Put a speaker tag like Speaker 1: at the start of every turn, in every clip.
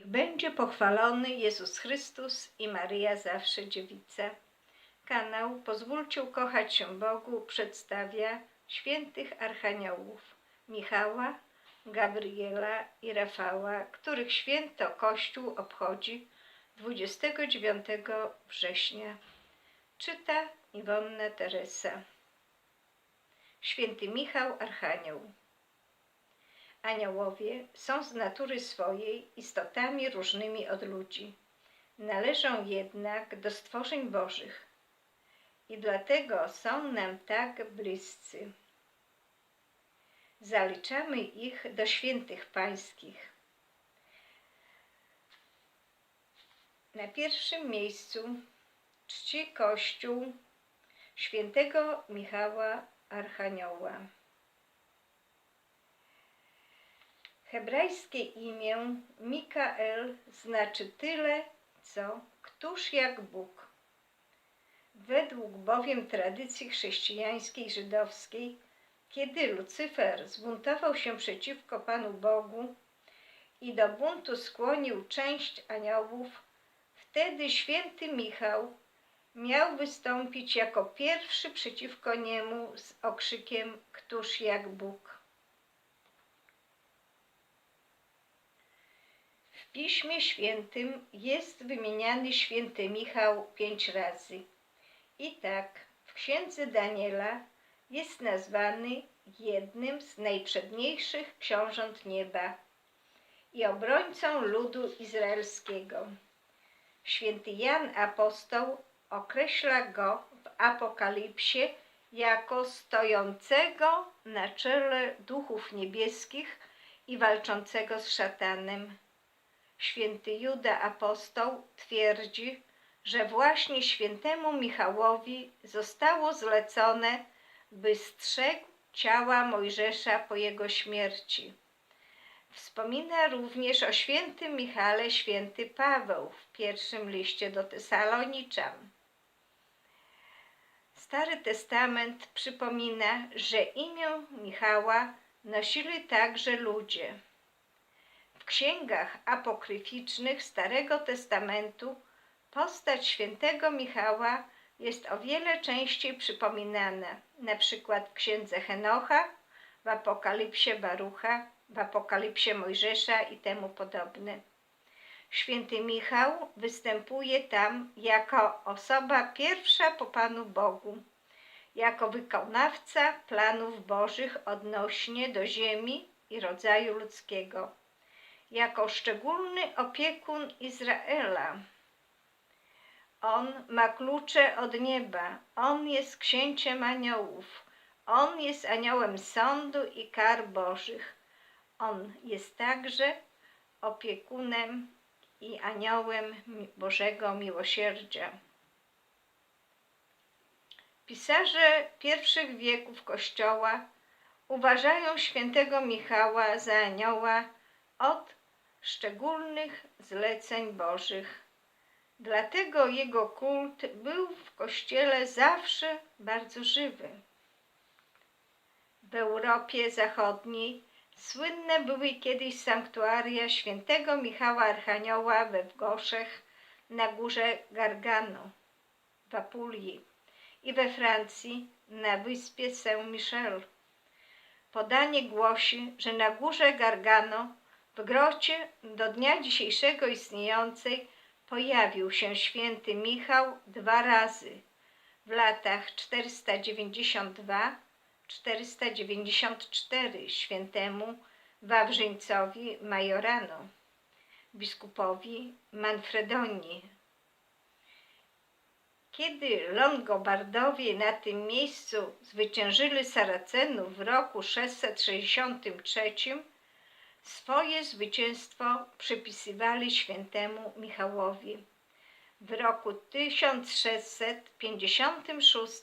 Speaker 1: Niech będzie pochwalony Jezus Chrystus i Maryja zawsze dziewica. Kanał Pozwólcie ukochać się Bogu przedstawia świętych archaniołów Michała, Gabriela i Rafała, których święto Kościół obchodzi 29 września. Czyta Iwonna Teresa. Święty Michał Archanioł. Aniołowie są z natury swojej istotami różnymi od ludzi. Należą jednak do stworzeń Bożych i dlatego są nam tak bliscy. Zaliczamy ich do świętych pańskich. Na pierwszym miejscu czci Kościół świętego Michała Archanioła. Hebrajskie imię Mikael znaczy tyle, co któż jak Bóg. Według bowiem tradycji chrześcijańskiej żydowskiej, kiedy Lucyfer zbuntował się przeciwko Panu Bogu i do buntu skłonił część aniołów, wtedy święty Michał miał wystąpić jako pierwszy przeciwko niemu z okrzykiem Któż jak Bóg. W Piśmie Świętym jest wymieniany święty Michał pięć razy. I tak w księdze Daniela jest nazwany jednym z najprzedniejszych książąt nieba i obrońcą ludu izraelskiego. Święty Jan Apostoł określa go w Apokalipsie jako stojącego na czele duchów niebieskich i walczącego z szatanem. Święty Juda Apostoł twierdzi, że właśnie świętemu Michałowi zostało zlecone, by strzegł ciała Mojżesza po jego śmierci. Wspomina również o świętym Michale święty Paweł w pierwszym liście do Tesaloniczan. Stary Testament przypomina, że imię Michała nosili także ludzie. Księgach apokryficznych Starego Testamentu postać świętego Michała jest o wiele częściej przypominana, na przykład w księdze Henocha, w Apokalipsie Barucha, w Apokalipsie Mojżesza i temu podobne. Święty Michał występuje tam jako osoba pierwsza po Panu Bogu, jako wykonawca planów Bożych odnośnie do ziemi i rodzaju ludzkiego, jako szczególny opiekun Izraela. On ma klucze od nieba, on jest księciem aniołów, on jest aniołem sądu i kar Bożych. On jest także opiekunem i aniołem Bożego Miłosierdzia. Pisarze pierwszych wieków Kościoła uważają świętego Michała za anioła od szczególnych zleceń Bożych. Dlatego jego kult był w Kościele zawsze bardzo żywy. W Europie Zachodniej Słynne były kiedyś sanktuaria świętego Michała Archanioła we Włoszech na górze Gargano w Apulii i we Francji na wyspie Saint-Michel. Podanie głosi, że na górze Gargano w grocie do dnia dzisiejszego istniejącej pojawił się święty Michał dwa razy w latach 492 494 świętemu Wawrzyńcowi Majorano, biskupowi Manfredoni. Kiedy Longobardowie na tym miejscu zwyciężyli Saracenów w roku 663, swoje zwycięstwo przypisywali świętemu Michałowi. W roku 1656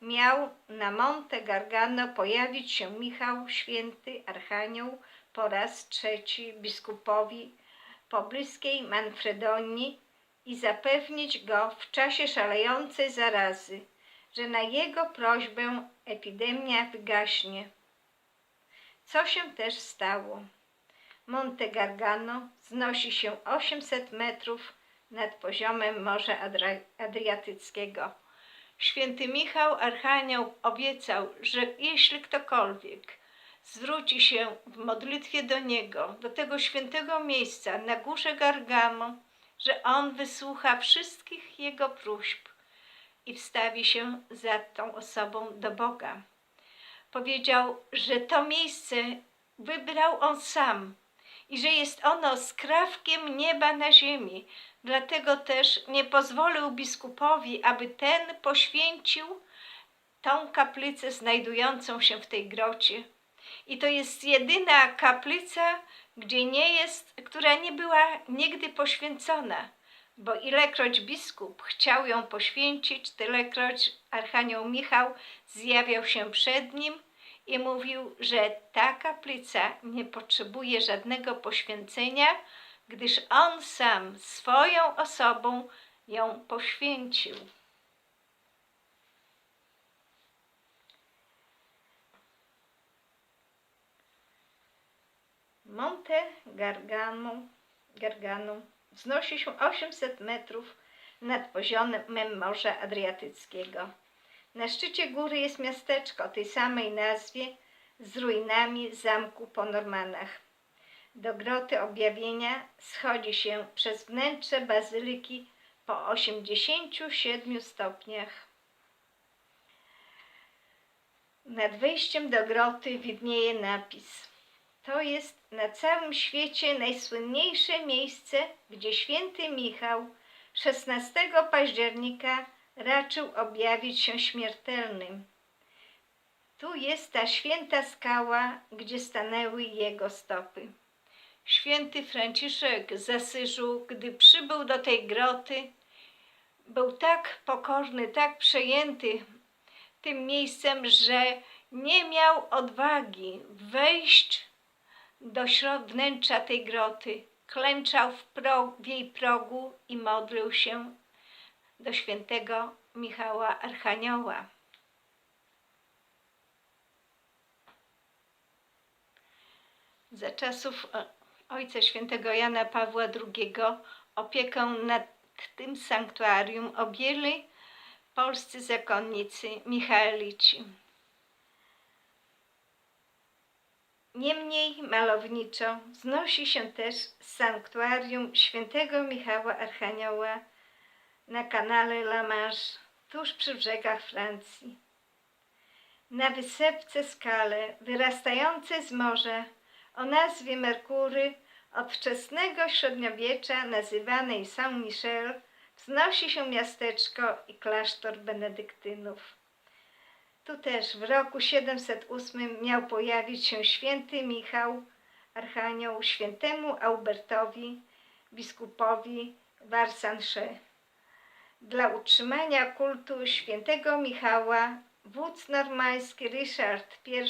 Speaker 1: miał na Monte Gargano pojawić się Michał Święty Archanioł po raz trzeci biskupowi pobliskiej Manfredonii i zapewnić go w czasie szalejącej zarazy, że na jego prośbę epidemia wygaśnie. Co się też stało? Monte Gargano wznosi się 800 metrów nad poziomem Morza Adriatyckiego. Święty Michał Archanioł obiecał, że jeśli ktokolwiek zwróci się w modlitwie do Niego, do tego świętego miejsca na górze Gargamo, że On wysłucha wszystkich jego próśb i wstawi się za tą osobą do Boga. Powiedział, że to miejsce wybrał On sam i że jest ono skrawkiem nieba na ziemi. Dlatego też nie pozwolił biskupowi, aby ten poświęcił tą kaplicę znajdującą się w tej grocie. I to jest jedyna kaplica, gdzie nie jest, która nie była nigdy poświęcona, bo ilekroć biskup chciał ją poświęcić, tylekroć Archanioł Michał zjawiał się przed nim i mówił, że ta kaplica nie potrzebuje żadnego poświęcenia, gdyż on sam swoją osobą ją poświęcił. Monte Gargano, Gargano wznosi się 800 metrów nad poziomem Morza Adriatyckiego. Na szczycie góry jest miasteczko o tej samej nazwie z ruinami zamku po Normanach. Do groty objawienia schodzi się przez wnętrze bazyliki po 87 stopniach. Nad wejściem do groty widnieje napis. To jest na całym świecie najsłynniejsze miejsce, gdzie święty Michał 16 października raczył objawić się śmiertelnym. Tu jest ta święta skała, gdzie stanęły jego stopy. Święty Franciszek z Asyżu, gdy przybył do tej groty, był tak pokorny, tak przejęty tym miejscem, że nie miał odwagi wejść do środ wnętrza tej groty. Klęczał w, pro, w jej progu i modlił się do świętego Michała Archanioła. Za czasów e, ojca świętego Jana Pawła II opiekę nad tym sanktuarium objęli polscy zakonnicy Michaelici. Niemniej malowniczo wznosi się też sanktuarium świętego Michała Archanioła na kanale La Manche, tuż przy brzegach Francji. Na wysepce skale wyrastające z morza o nazwie Merkury od wczesnego średniowiecza nazywanej Saint-Michel wznosi się miasteczko i klasztor benedyktynów. Tu też w roku 708 miał pojawić się święty Michał, archanioł świętemu Aubertowi, biskupowi Warsansze. Dla utrzymania kultu świętego Michała wódz normański Ryszard I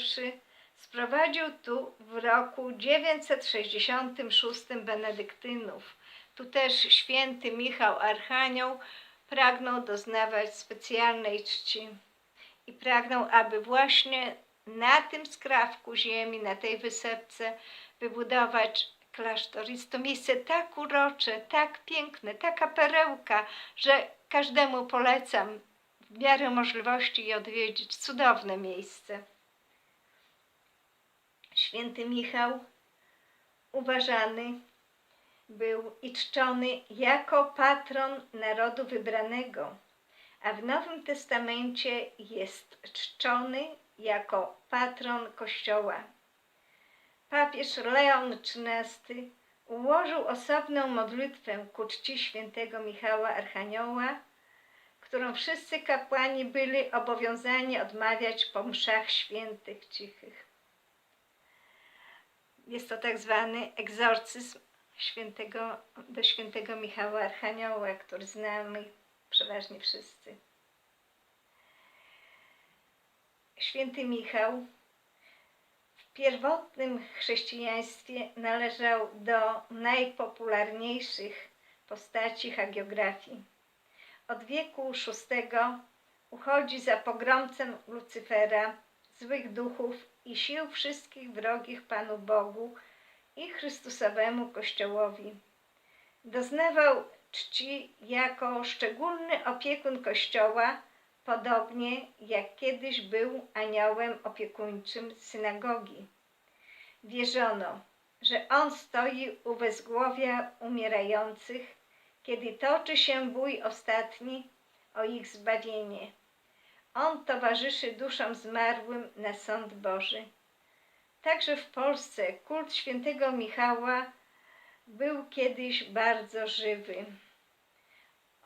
Speaker 1: sprowadził tu w roku 966 benedyktynów. Tu też święty Michał Archanioł pragnął doznawać specjalnej czci i pragnął, aby właśnie na tym skrawku ziemi, na tej wysepce wybudować klasztor. Jest to miejsce tak urocze, tak piękne, taka perełka, że każdemu polecam w miarę możliwości je odwiedzić. Cudowne miejsce. Święty Michał uważany był i czczony jako patron narodu wybranego, a w Nowym Testamencie jest czczony jako patron Kościoła. Papież Leon XIII ułożył osobną modlitwę ku czci świętego Michała Archanioła, którą wszyscy kapłani byli obowiązani odmawiać po mszach świętych cichych. Jest to tak zwany egzorcyzm świętego, do świętego Michała Archanioła, który znamy przeważnie wszyscy. Święty Michał pierwotnym chrześcijaństwie należał do najpopularniejszych postaci hagiografii. Od wieku VI uchodzi za pogromcę Lucyfera, złych duchów i sił wszystkich wrogich Panu Bogu i Chrystusowemu Kościołowi. Doznawał czci jako szczególny opiekun Kościoła, podobnie jak kiedyś był aniołem opiekuńczym synagogi. Wierzono, że on stoi u wezgłowia umierających, kiedy toczy się bój ostatni o ich zbawienie. On towarzyszy duszom zmarłym na sąd Boży. Także w Polsce kult świętego Michała był kiedyś bardzo żywy.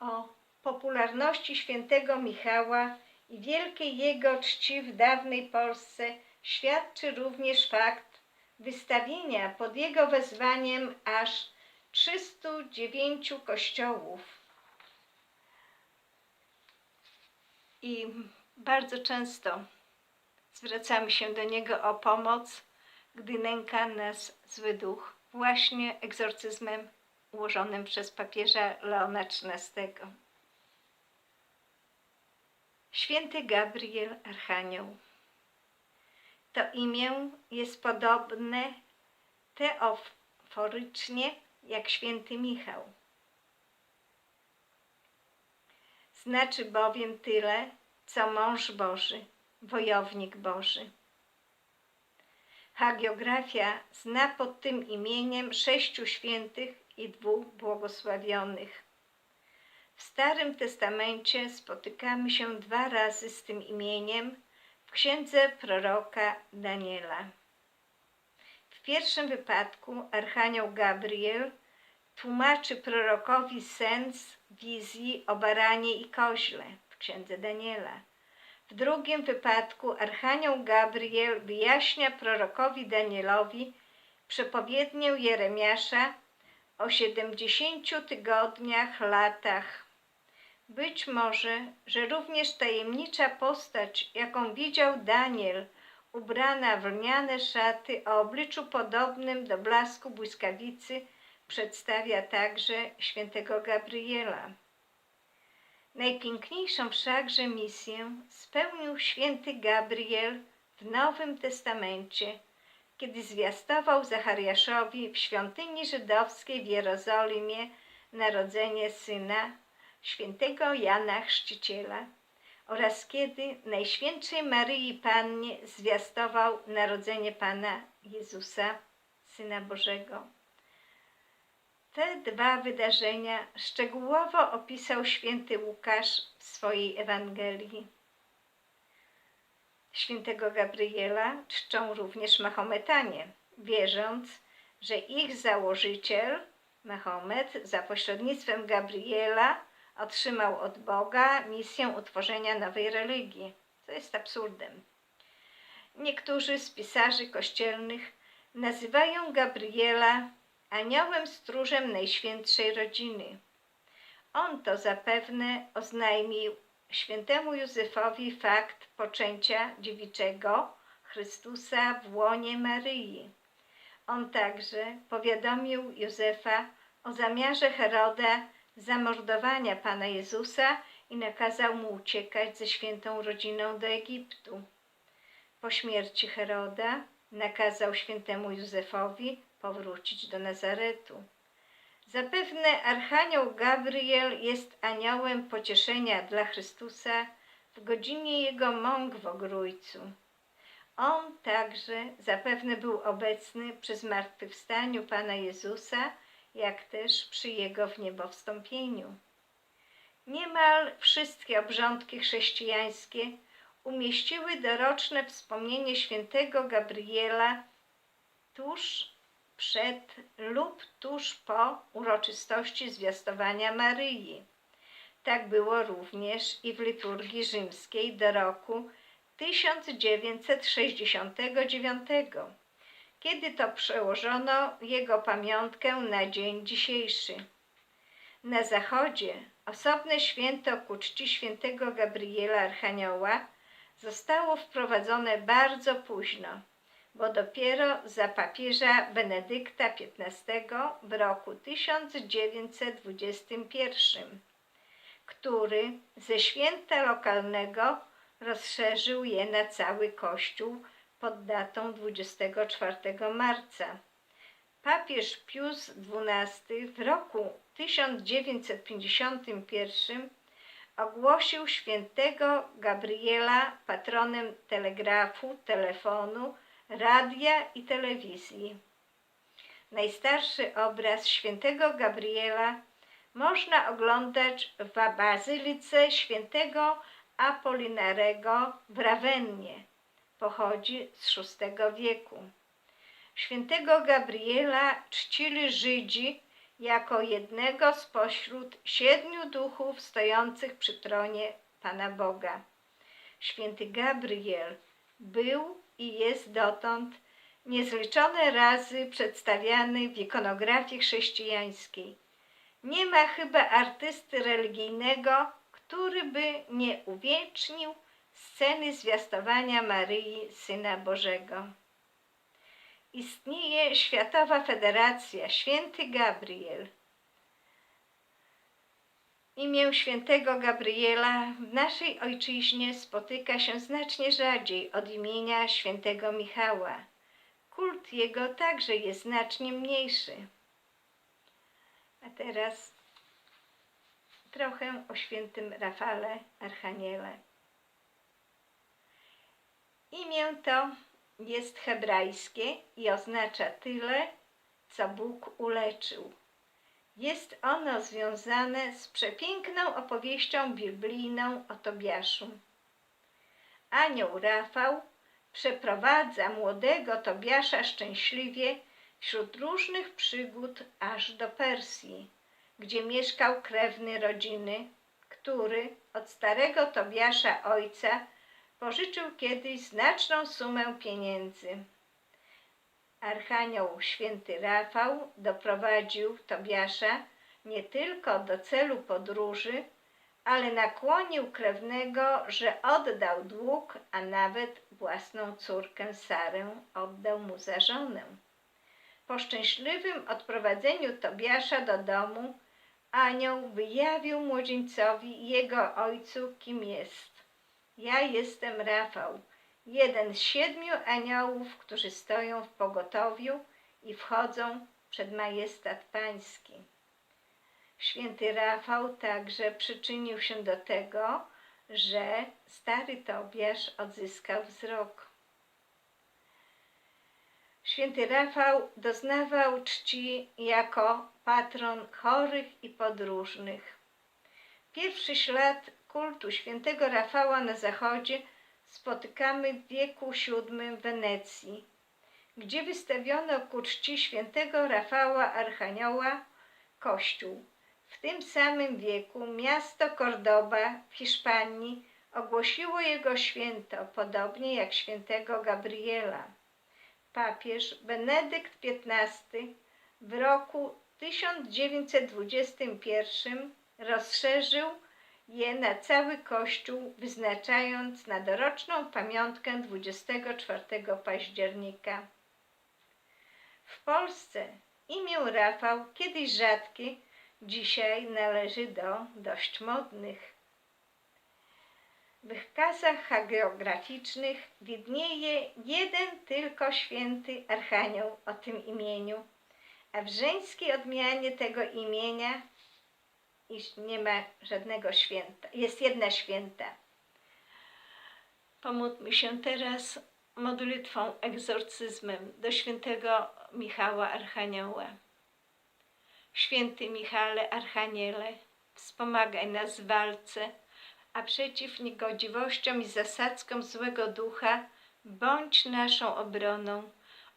Speaker 1: O popularności świętego Michała i wielkiej jego czci w dawnej Polsce świadczy również fakt wystawienia pod jego wezwaniem aż 309 kościołów. I bardzo często zwracamy się do niego o pomoc, gdy nęka nas zły duch, właśnie egzorcyzmem ułożonym przez papieża Leona XIII. Święty Gabriel Archanioł. To imię jest podobne teoforycznie jak święty Michał. Znaczy bowiem tyle, co mąż Boży, wojownik Boży. Hagiografia zna pod tym imieniem sześciu świętych i dwóch błogosławionych. W Starym Testamencie spotykamy się dwa razy z tym imieniem w księdze proroka Daniela. W pierwszym wypadku Archanioł Gabriel tłumaczy prorokowi sens wizji o baranie i koźle w księdze Daniela. W drugim wypadku Archanioł Gabriel wyjaśnia prorokowi Danielowi przepowiednię Jeremiasza o siedemdziesięciu tygodniach, latach. Być może, że również tajemnicza postać, jaką widział Daniel, ubrana w lniane szaty o obliczu podobnym do blasku błyskawicy, przedstawia także świętego Gabriela. Najpiękniejszą wszakże misję spełnił święty Gabriel w Nowym Testamencie, kiedy zwiastował Zachariaszowi w świątyni żydowskiej w Jerozolimie narodzenie syna świętego Jana Chrzciciela oraz kiedy Najświętszej Maryi Pannie zwiastował narodzenie Pana Jezusa, Syna Bożego. Te dwa wydarzenia szczegółowo opisał święty Łukasz w swojej Ewangelii. Świętego Gabriela czczą również Mahometanie, wierząc, że ich założyciel, Mahomet, za pośrednictwem Gabriela otrzymał od Boga misję utworzenia nowej religii, co jest absurdem. Niektórzy z pisarzy kościelnych nazywają Gabriela aniołem stróżem Najświętszej Rodziny. On to zapewne oznajmił świętemu Józefowi fakt poczęcia dziewiczego Chrystusa w łonie Maryi. On także powiadomił Józefa o zamiarze Heroda zamordowania Pana Jezusa i nakazał mu uciekać ze świętą rodziną do Egiptu. Po śmierci Heroda nakazał świętemu Józefowi powrócić do Nazaretu. Zapewne Archanioł Gabriel jest aniołem pocieszenia dla Chrystusa w godzinie jego mąk w ogrójcu. On także zapewne był obecny przy zmartwychwstaniu Pana Jezusa, jak też przy Jego wniebowstąpieniu. Niemal wszystkie obrządki chrześcijańskie umieściły doroczne wspomnienie świętego Gabriela tuż przed lub tuż po uroczystości zwiastowania Maryi. Tak było również i w liturgii rzymskiej do roku 1969, kiedy to przełożono jego pamiątkę na dzień dzisiejszy. Na zachodzie osobne święto ku czci świętego Gabriela Archanioła zostało wprowadzone bardzo późno – bo dopiero za papieża Benedykta XV w roku 1921, który ze święta lokalnego rozszerzył je na cały Kościół pod datą 24 marca. Papież Pius XII w roku 1951 ogłosił świętego Gabriela patronem telegrafu, telefonu, radia i telewizji. Najstarszy obraz świętego Gabriela można oglądać w bazylice świętego Apolinarego w Rawennie. Pochodzi z VI wieku. Świętego Gabriela czcili Żydzi jako jednego spośród siedmiu duchów stojących przy tronie Pana Boga. Święty Gabriel był i jest dotąd niezliczone razy przedstawiany w ikonografii chrześcijańskiej. Nie ma chyba artysty religijnego, który by nie uwiecznił sceny zwiastowania Maryi, Syna Bożego. Istnieje Światowa Federacja Święty Gabriel. Imię świętego Gabriela w naszej ojczyźnie spotyka się znacznie rzadziej od imienia świętego Michała. Kult jego także jest znacznie mniejszy. A teraz trochę o świętym Rafale Archaniele. Imię to jest hebrajskie i oznacza tyle, co Bóg uleczył. Jest ono związane z przepiękną opowieścią biblijną o Tobiaszu. Anioł Rafał przeprowadza młodego Tobiasza szczęśliwie wśród różnych przygód aż do Persji, gdzie mieszkał krewny rodziny, który od starego Tobiasza ojca pożyczył kiedyś znaczną sumę pieniędzy. Archanioł święty Rafał doprowadził Tobiasza nie tylko do celu podróży, ale nakłonił krewnego, że oddał dług, a nawet własną córkę Sarę oddał mu za żonę. Po szczęśliwym odprowadzeniu Tobiasza do domu, anioł wyjawił młodzieńcowi jego ojcu, kim jest. Ja jestem Rafał, jeden z siedmiu aniołów, którzy stoją w pogotowiu i wchodzą przed majestat pański. Święty Rafał także przyczynił się do tego, że stary Tobiasz odzyskał wzrok. Święty Rafał doznawał czci jako patron chorych i podróżnych. Pierwszy ślad kultu świętego Rafała na zachodzie spotykamy w wieku VII w Wenecji, gdzie wystawiono ku czci świętego Rafała Archanioła kościół. W tym samym wieku miasto Cordoba w Hiszpanii ogłosiło jego święto, podobnie jak świętego Gabriela. Papież Benedykt XV w roku 1921 rozszerzył je na cały Kościół, wyznaczając na doroczną pamiątkę 24 października. W Polsce imię Rafał, kiedyś rzadkie, dzisiaj należy do dość modnych. W wykazach hagiograficznych widnieje jeden tylko święty Archanioł o tym imieniu, a w żeńskiej odmianie tego imienia iż nie ma żadnego święta. Jest jedna święta. Pomódlmy się teraz modlitwą egzorcyzmem do świętego Michała Archanioła. Święty Michale Archaniele, wspomagaj nas w walce, a przeciw niegodziwościom i zasadzkom złego ducha bądź naszą obroną,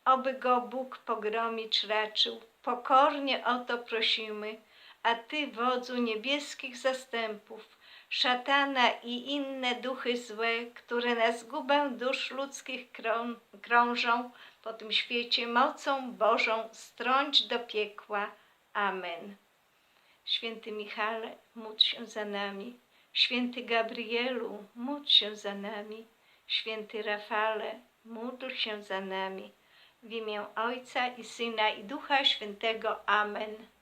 Speaker 1: oby go Bóg pogromić raczył. Pokornie o to prosimy, a Ty, wodzu niebieskich zastępów, szatana i inne duchy złe, które na zgubę dusz ludzkich krą krążą po tym świecie, mocą Bożą strąć do piekła. Amen. Święty Michale, módl się za nami. Święty Gabrielu, módl się za nami. Święty Rafale, módl się za nami. W imię Ojca i Syna i Ducha Świętego. Amen.